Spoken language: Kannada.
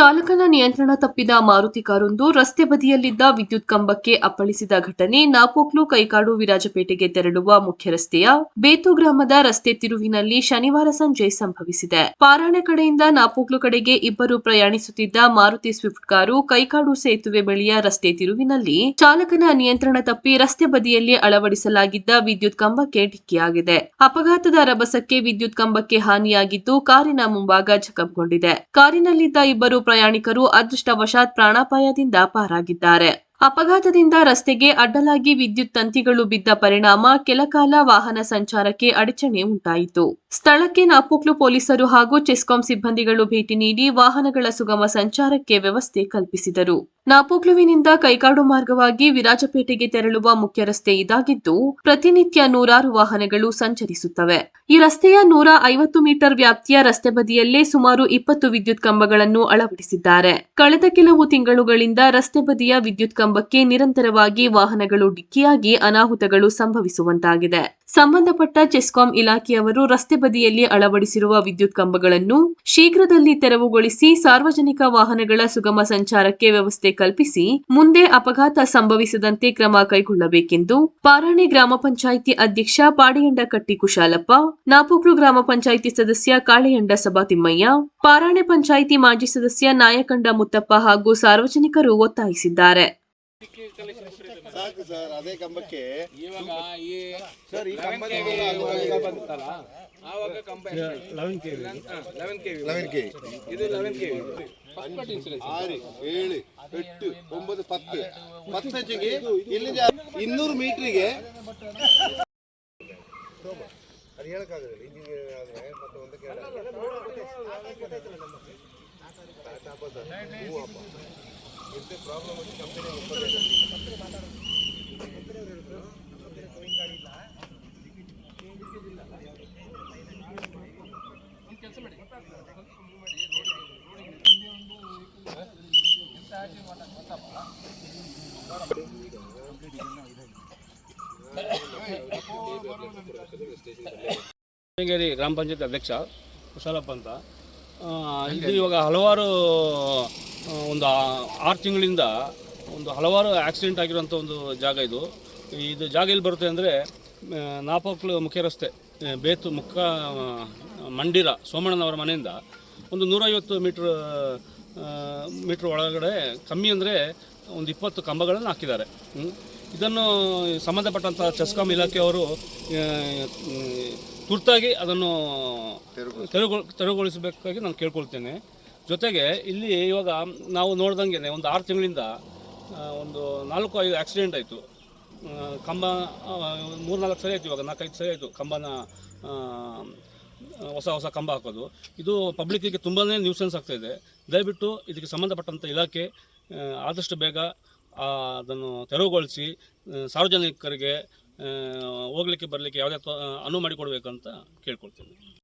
ಚಾಲಕನ ನಿಯಂತ್ರಣ ತಪ್ಪಿದ ಮಾರುತಿ ಕಾರೊಂದು ರಸ್ತೆ ಬದಿಯಲ್ಲಿದ್ದ ವಿದ್ಯುತ್ ಕಂಬಕ್ಕೆ ಅಪ್ಪಳಿಸಿದ ಘಟನೆ ನಾಪೋಕ್ಲು ಕೈಕಾಡು ವಿರಾಜಪೇಟೆಗೆ ತೆರಳುವ ಮುಖ್ಯ ರಸ್ತೆಯ ಬೇತು ಗ್ರಾಮದ ರಸ್ತೆ ತಿರುವಿನಲ್ಲಿ ಶನಿವಾರ ಸಂಜೆ ಸಂಭವಿಸಿದೆ. ಪಾರಾಣೆ ಕಡೆಯಿಂದ ನಾಪೋಕ್ಲು ಕಡೆಗೆ ಇಬ್ಬರು ಪ್ರಯಾಣಿಸುತ್ತಿದ್ದ ಮಾರುತಿ ಸ್ವಿಫ್ಟ್ ಕಾರು ಕೈಕಾಡು ಸೇತುವೆ ಬಳಿಯ ರಸ್ತೆ ತಿರುವಿನಲ್ಲಿ ಚಾಲಕನ ನಿಯಂತ್ರಣ ತಪ್ಪಿ ರಸ್ತೆ ಬದಿಯಲ್ಲಿ ಅಳವಡಿಸಲಾಗಿದ್ದ ವಿದ್ಯುತ್ ಕಂಬಕ್ಕೆ ಡಿಕ್ಕಿಯಾಗಿದೆ. ಅಪಘಾತದ ರಭಸಕ್ಕೆ ವಿದ್ಯುತ್ ಕಂಬಕ್ಕೆ ಹಾನಿಯಾಗಿದ್ದು ಕಾರಿನ ಮುಂಭಾಗ ಜಖಂಗೊಂಡಿದೆ. ಕಾರಿನಲ್ಲಿದ್ದ ಇಬ್ಬರು ಪ್ರಯಾಣಿಕರು ಅದೃಷ್ಟವಶಾತ್ ಪ್ರಾಣಾಪಾಯದಿಂದ ಪಾರಾಗಿದ್ದಾರೆ. ಅಪಘಾತದಿಂದ ರಸ್ತೆಗೆ ಅಡ್ಡಲಾಗಿ ವಿದ್ಯುತ್ ತಂತಿಗಳು ಬಿದ್ದ ಪರಿಣಾಮ ಕೆಲಕಾಲ ವಾಹನ ಸಂಚಾರಕ್ಕೆ ಅಡಚಣೆ ಉಂಟಾಯಿತು. ಸ್ಥಳಕ್ಕೆ ನಾಪೋಕ್ಲು ಪೊಲೀಸರು ಹಾಗೂ ಚೆಸ್ಕಾಂ ಸಿಬ್ಬಂದಿಗಳು ಭೇಟಿ ನೀಡಿ ವಾಹನಗಳ ಸುಗಮ ಸಂಚಾರಕ್ಕೆ ವ್ಯವಸ್ಥೆ ಕಲ್ಪಿಸಿದರು. ನಾಪೋಕ್ಲುವಿನಿಂದ ಕೈಕಾಡು ಮಾರ್ಗವಾಗಿ ವಿರಾಜಪೇಟೆಗೆ ತೆರಳುವ ಮುಖ್ಯ ರಸ್ತೆ ಇದಾಗಿದ್ದು, ಪ್ರತಿನಿತ್ಯ ನೂರಾರು ವಾಹನಗಳು ಸಂಚರಿಸುತ್ತವೆ. ಈ ರಸ್ತೆಯ ನೂರ ಐವತ್ತು ಮೀಟರ್ ವ್ಯಾಪ್ತಿಯ ರಸ್ತೆ ಬದಿಯಲ್ಲೇ ಸುಮಾರು ಇಪ್ಪತ್ತು ವಿದ್ಯುತ್ ಕಂಬಗಳನ್ನು ಅಳವಡಿಸಿದ್ದಾರೆ. ಕಳೆದ ಕೆಲವು ತಿಂಗಳುಗಳಿಂದ ರಸ್ತೆ ಬದಿಯ ವಿದ್ಯುತ್ ಕಂಬಕ್ಕೆ ನಿರಂತರವಾಗಿ ವಾಹನಗಳು ಡಿಕ್ಕಿಯಾಗಿ ಅನಾಹುತಗಳು ಸಂಭವಿಸುವಂತಾಗಿದೆ. ಸಂಬಂಧಪಟ್ಟ ಚೆಸ್ಕಾಂ ಇಲಾಖೆಯವರು ರಸ್ತೆ ಬದಿಯಲ್ಲಿ ಅಳವಡಿಸಿರುವ ವಿದ್ಯುತ್ ಕಂಬಗಳನ್ನು ಶೀಘ್ರದಲ್ಲಿ ತೆರವುಗೊಳಿಸಿ ಸಾರ್ವಜನಿಕ ವಾಹನಗಳ ಸುಗಮ ಸಂಚಾರಕ್ಕೆ ವ್ಯವಸ್ಥೆ ಕಲ್ಪಿಸಿ ಮುಂದೆ ಅಪಘಾತ ಸಂಭವಿಸದಂತೆ ಕ್ರಮ ಕೈಗೊಳ್ಳಬೇಕೆಂದು ಪಾರಾಣಿ ಗ್ರಾಮ ಪಂಚಾಯಿತಿ ಅಧ್ಯಕ್ಷ ಪಾಡಿಯಂಡ ಕಟ್ಟಿ ಕುಶಾಲಪ್ಪ ನಾಪೋಕ್ಲು ಗ್ರಾಮ ಪಂಚಾಯಿತಿ ಸದಸ್ಯ ಕಾಳೆಯಂಡ ಸಭಾ ತಿಮ್ಮಯ್ಯ ಪಾರಾಣೆ ಪಂಚಾಯಿತಿ ಮಾಜಿ ಸದಸ್ಯ ನಾಯಕಂಡ ಮುತ್ತಪ್ಪ ಹಾಗೂ ಸಾರ್ವಜನಿಕರು ಒತ್ತಾಯಿಸಿದ್ದಾರೆ. ಸಾಕು ಸರ್ ಅದೇ ಕಂಬಕ್ಕೆ. ಇವಾಗ ಈ ಸರ್ ಈ ಬಂತಲ್ಲ ಆವಾಗ ಕಂಬ eleven K eleven K eleven K ಇದು ಲೆವೆನ್ ಕೆ ಫಸ್ಟ್ ಇನ್ಸೂರೆನ್ಸ್ ಆರು ಏಳು ಎಟ್ಟು ಒಂಬತ್ತು ಪತ್ತು. ಪತ್ತಂಚಿಗೆ ಇಲ್ಲಿಂದ ಇನ್ನೂರು ಮೀಟ್ರಿಗೆ. ಅದು ಹೇಳಕ್ಕಾಗಲ್ಲ ಇಂಜಿನಿಯರ್ ಆದರೆ ಮತ್ತೆ ಒಂದಕ್ಕೆ ಶೃಂಗೇರಿ ಗ್ರಾಮ ಪಂಚಾಯತ್ ಅಧ್ಯಕ್ಷ ಕುಶಾಲಪ್ಪ ಅಂತ. ಇದು ಇವಾಗ ಹಲವಾರು ಒಂದು ಆರು ತಿಂಗಳಿಂದ ಒಂದು ಹಲವಾರು ಆಕ್ಸಿಡೆಂಟ್ ಆಗಿರುವಂಥ ಒಂದು ಜಾಗ ಇದು ಇದು ಜಾಗ ಎಲ್ಲಿ ಬರುತ್ತೆ ಅಂದರೆ ನಾಪೋಕ್ಲು ಮುಖ್ಯ ರಸ್ತೆ ಬೇತು ಮುಖ ಮಂಡಿರ ಸೋಮಣ್ಣನವರ ಮನೆಯಿಂದ ಒಂದು ನೂರೈವತ್ತು ಮೀಟ್ರ್ ಮೀಟ್ರ್ ಒಳಗಡೆ ಕಮ್ಮಿ ಅಂದರೆ ಒಂದು ಇಪ್ಪತ್ತು ಕಂಬಗಳನ್ನು ಹಾಕಿದ್ದಾರೆ. ಇದನ್ನು ಸಂಬಂಧಪಟ್ಟಂಥ ಚೆಸ್ಕಾಂ ಇಲಾಖೆಯವರು ತುರ್ತಾಗಿ ಅದನ್ನು ತೆರವು ತೆರವುಗೊಳಿಸಬೇಕಾಗಿ ನಾನು ಕೇಳ್ಕೊಳ್ತೇನೆ. ಜೊತೆಗೆ ಇಲ್ಲಿ ಇವಾಗ ನಾವು ನೋಡ್ದಂಗೆ ಒಂದು ಆರು ತಿಂಗಳಿಂದ ಒಂದು ನಾಲ್ಕು ಐದು ಆಕ್ಸಿಡೆಂಟ್ ಆಯಿತು. ಕಂಬ ಮೂರು ನಾಲ್ಕು ಸರಿ ಆಯಿತು ಇವಾಗ ನಾಲ್ಕೈದು ಸರಿ ಆಯಿತು ಕಂಬನ ಹೊಸ ಹೊಸ ಕಂಬ ಹಾಕೋದು. ಇದು ಪಬ್ಲಿಕ್ಕಿಗೆ ತುಂಬಾ ನ್ಯೂಸೆನ್ಸ್ ಆಗ್ತಾಯಿದೆ ದಯವಿಟ್ಟು ಇದಕ್ಕೆ ಸಂಬಂಧಪಟ್ಟಂಥ ಇಲಾಖೆ ಆದಷ್ಟು ಬೇಗ ಅದನ್ನು ತೆರವುಗೊಳಿಸಿ ಸಾರ್ವಜನಿಕರಿಗೆ ಹೋಗ್ಲಿಕ್ಕೆ ಬರಲಿಕ್ಕೆ ಯಾವುದೇ ಅನುವು ಮಾಡಿಕೊಡ್ಬೇಕಂತ ಕೇಳ್ಕೊಳ್ತೀನಿ.